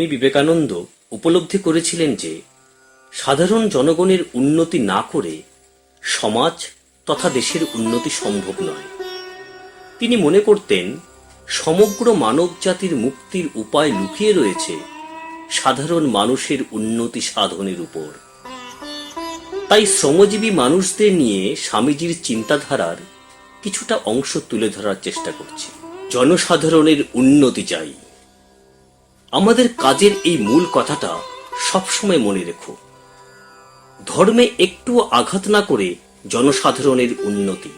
স্বামী বিবেকানন্দ উপলব্ধি করেছিলেন যে, সাধারণ জনগণের উন্নতি না করে সমাজ তথা দেশের উন্নতি সম্ভব নয়। তিনি মনে করতেন, সমগ্র মানব জাতির মুক্তির উপায় লুকিয়ে রয়েছে সাধারণ মানুষের উন্নতি সাধনের উপর। তাই শ্রমজীবী মানুষদের নিয়ে স্বামীজির চিন্তাধারার কিছুটা অংশ তুলে ধরার চেষ্টা করছি। জনসাধারণের উন্নতি চাই। আমাদের কাজের এই মূল কথাটা সবসময় মনে রেখো। ধর্মে একটু আঘাত না করে জনসাধারণের উন্নতি।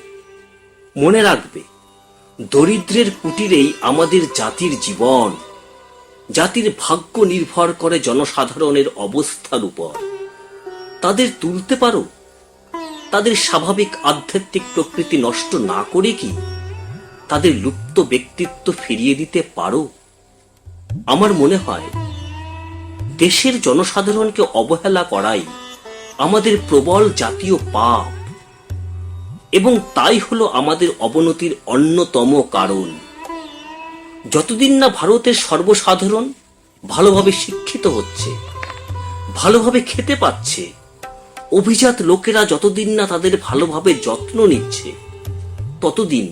মনে রাখবে, দরিদ্রের কুটিরেই আমাদের জাতির জীবন। জাতির ভাগ্য নির্ভর করে জনসাধারণের অবস্থার উপর। তাদের তুলতে পারো? তাদের স্বাভাবিক আধ্যাত্মিক প্রকৃতি নষ্ট না করে কি? তাদের লুপ্ত ব্যক্তিত্ব ফিরিয়ে দিতে পারো? আমার মনে হয়, দেশের জনসাধারণকে অবহেলা করাই আমাদের প্রবল জাতীয় পাপ এবং তাই হলো আমাদের অবনতির অন্যতম কারণ। যতদিন না ভারতের সর্বসাধারণ ভালোভাবে শিক্ষিত হচ্ছে, ভালোভাবে খেতে পাচ্ছে, অভিজাত লোকেরা যতদিন না তাদের ভালোভাবে যত্ন নিচ্ছে, ততদিন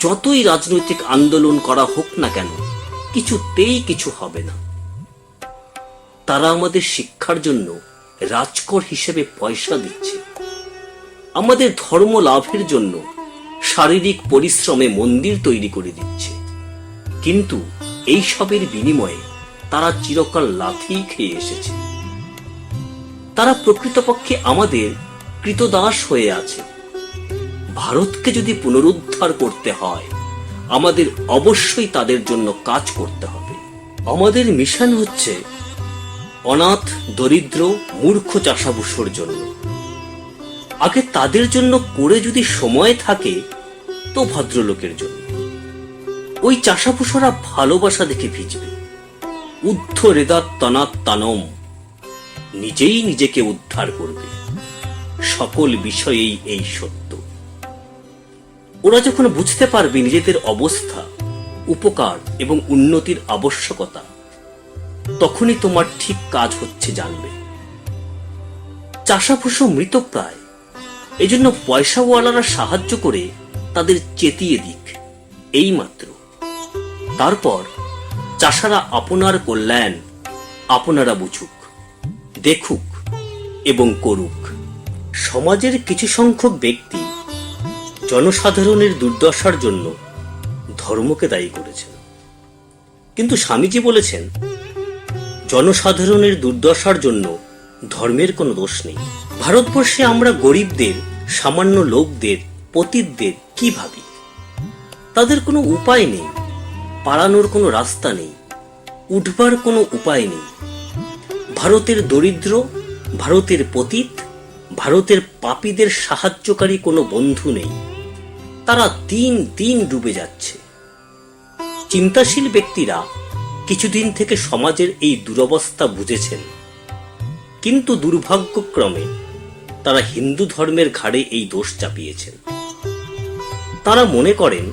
যতই রাজনৈতিক আন্দোলন করা হোক না কেন কিছুতেই কিছু হবে না। তারা আমাদের শিক্ষার জন্য রাজকর হিসেবে পয়সা দিচ্ছে। আমাদের ধর্ম লাভের জন্য শারীরিক পরিশ্রমে মন্দির তৈরি করে দিচ্ছে। কিন্তু এই সবের বিনিময়ে তারা চিরকাল লাথি খেয়ে এসেছে। তারা প্রকৃতপক্ষে আমাদের কৃতদাস হয়ে আছে। ভারতকে যদি পুনরুদ্ধার করতে হয় আমাদের অবশ্যই তাদের জন্য কাজ করতে হবে। আমাদের মিশন হচ্ছে অনাথ, দরিদ্র, মূর্খ চাষাভুষোর জন্য। আগে তাদের জন্য করে যদি সময় থাকে, তো ভদ্রলোকের জন্য। ওই চাষাভুষোরা ভালোবাসা দেখে ভিজবে। উদ্ধ রেদাত তনাত তানম নিজেই নিজেকে উদ্ধার করবে। সকল বিষয়েই এই সত্য। ওরা যখন বুঝতে পারবে নিজেদের অবস্থা, উপকার এবং উন্নতির আবশ্যকতা, তখনই তোমার ঠিক কাজ হচ্ছে জানবে। চাষাভুষো মৃতপ্রায় এজন্য পয়সাওয়ালারা সাহায্য করে তাদের চেতিয়ে দিক এই মাত্র তারপর চাষারা আপনার কল্যাণ আপনারা বুঝুক, দেখুক এবং করুক। সমাজের কিছু সংখ্যক ব্যক্তি জনসাধারণের দুর্দশার জন্য ধর্মকে দায়ী করেছেন কিন্তু স্বামীজি বলেছেন, জনসাধারণের দুর্দশার জন্য ধর্মের কোনো দোষ নেই। ভারতবর্ষে আমরা গরিবদের, সামান্য লোকদের, পতিতদের কি ভাবি? তাদের কোনো উপায় নেই, পালানোর কোনো রাস্তা নেই, উঠবার কোনো উপায় নেই। ভারতের দরিদ্র, ভারতের পতিত, ভারতের পাপীদের সাহায্যকারী কোনো বন্ধু নেই। তারা দিন দিন ডুবে যাচ্ছে। চিন্তাশীল ব্যক্তিরা কিছুদিন থেকে সমাজের এই দুরবস্থা বুঝেছেন। কিন্তু দুর্ভাগ্যক্রমে তারা হিন্দু ধর্মের ঘাড়ে এই দোষ চাপিয়েছেন। তারা মনে করেন,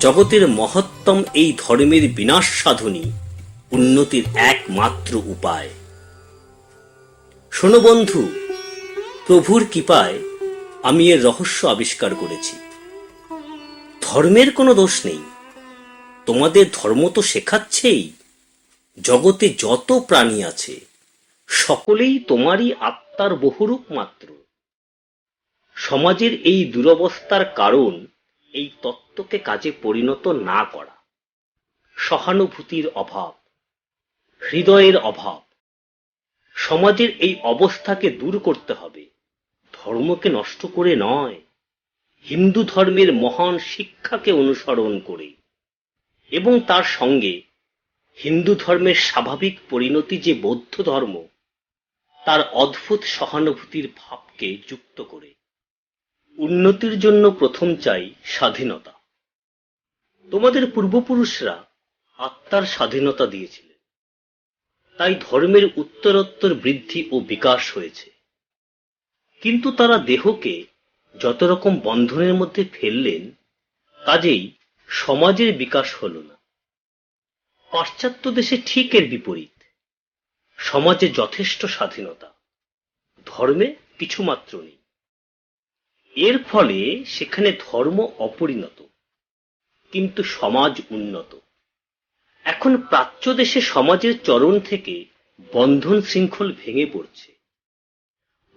জগতের মহত্তম এই ধর্মের বিনাশ সাধনই উন্নতির একমাত্র উপায়। শোনো বন্ধু, প্রভুর কৃপায় আমি এর রহস্য আবিষ্কার করেছি। ধর্মের কোনো দোষ নেই। তোমাদের ধর্ম তো শেখাচ্ছেই। জগতে যত প্রাণী আছে, সকলেই তোমারই আত্মার বহুরূপ মাত্র। সমাজের এই দুরবস্থার কারণ এই তত্ত্বকে কাজে পরিণত না করা। সহানুভূতির অভাব, হৃদয়ের অভাব। সমাজের এই অবস্থাকে দূর করতে হবে। ধর্মকে নষ্ট করে নয়। হিন্দু ধর্মের মহান শিক্ষাকে অনুসরণ করে। এবং তার সঙ্গে হিন্দু ধর্মের স্বাভাবিক পরিণতি যে বৌদ্ধ ধর্ম, তার অদ্ভুত সহানুভূতির ভাবকে যুক্ত করে। উন্নতির জন্য প্রথম চাই স্বাধীনতা। তোমাদের পূর্বপুরুষরা আত্মার স্বাধীনতা দিয়েছিলেন। তাই ধর্মের উত্তরোত্তর বৃদ্ধি ও বিকাশ হয়েছে। কিন্তু তারা দেহকে যত রকম বন্ধনের মধ্যে ফেললেন, কাজেই সমাজের বিকাশ হল না। পাশ্চাত্য দেশে ঠিক এর বিপরীত। সমাজে যথেষ্ট স্বাধীনতা। ধর্মে কিছুমাত্র নেই। এর ফলে সেখানে ধর্ম অপরিণত, কিন্তু সমাজ উন্নত। এখন প্রাচ্য দেশে সমাজের চরণ থেকে বন্ধন শৃঙ্খল ভেঙে পড়ছে।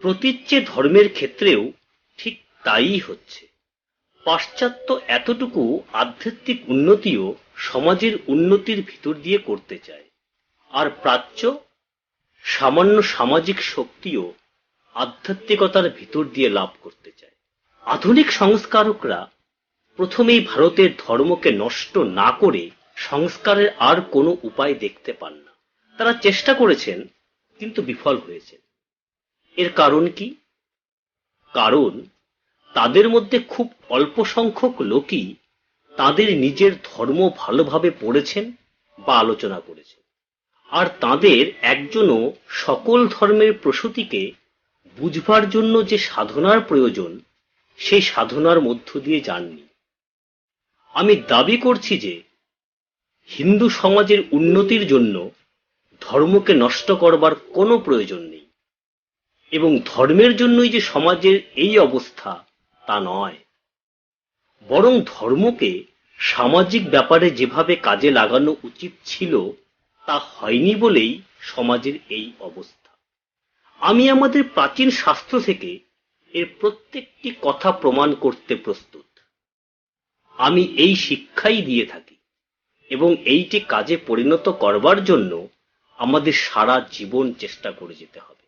প্রতীচ্যে ধর্মের ক্ষেত্রেও তাই হচ্ছে। পাশ্চাত্য এতটুকু আধ্যাত্মিক উন্নতিও সমাজের উন্নতির ভিতর দিয়ে করতে চায়। আর প্রাচ্য সামান্য সামাজিক শক্তিও আধ্যাত্মিকতার ভিতর দিয়ে লাভ করতে চায়। আধুনিক সংস্কারকরা প্রথমেই ভারতের ধর্মকে নষ্ট না করে সংস্কারের আর কোনো উপায় দেখতে পান না। তারা চেষ্টা করেছেন, কিন্তু বিফল হয়েছেন। এর কারণ কি? কারণ তাদের মধ্যে খুব অল্প সংখ্যক লোকই তাদের নিজের ধর্ম ভালোভাবে পড়েছেন বা আলোচনা করেছেন। আর তাদের একজনও সকল ধর্মের প্রসূতিকে বুঝবার জন্য যে সাধনার প্রয়োজন সেই সাধনার মধ্য দিয়ে যাননি। আমি দাবি করছি যে হিন্দু সমাজের উন্নতির জন্য ধর্মকে নষ্ট করবার কোনো প্রয়োজন নেই। এবং ধর্মের জন্যই যে সমাজের এই অবস্থা তা নয়। বরং ধর্মকে সামাজিক ব্যাপারে যেভাবে কাজে লাগানো উচিত ছিল, তা হয়নি বলেই সমাজের এই অবস্থা। আমি আমাদের প্রাচীন শাস্ত্র থেকে এর প্রত্যেকটি কথা প্রমাণ করতে প্রস্তুত। আমি এই শিক্ষাই দিয়ে থাকি এবং এইটি কাজে পরিণত করবার জন্য আমাদের সারা জীবন চেষ্টা করে যেতে হবে।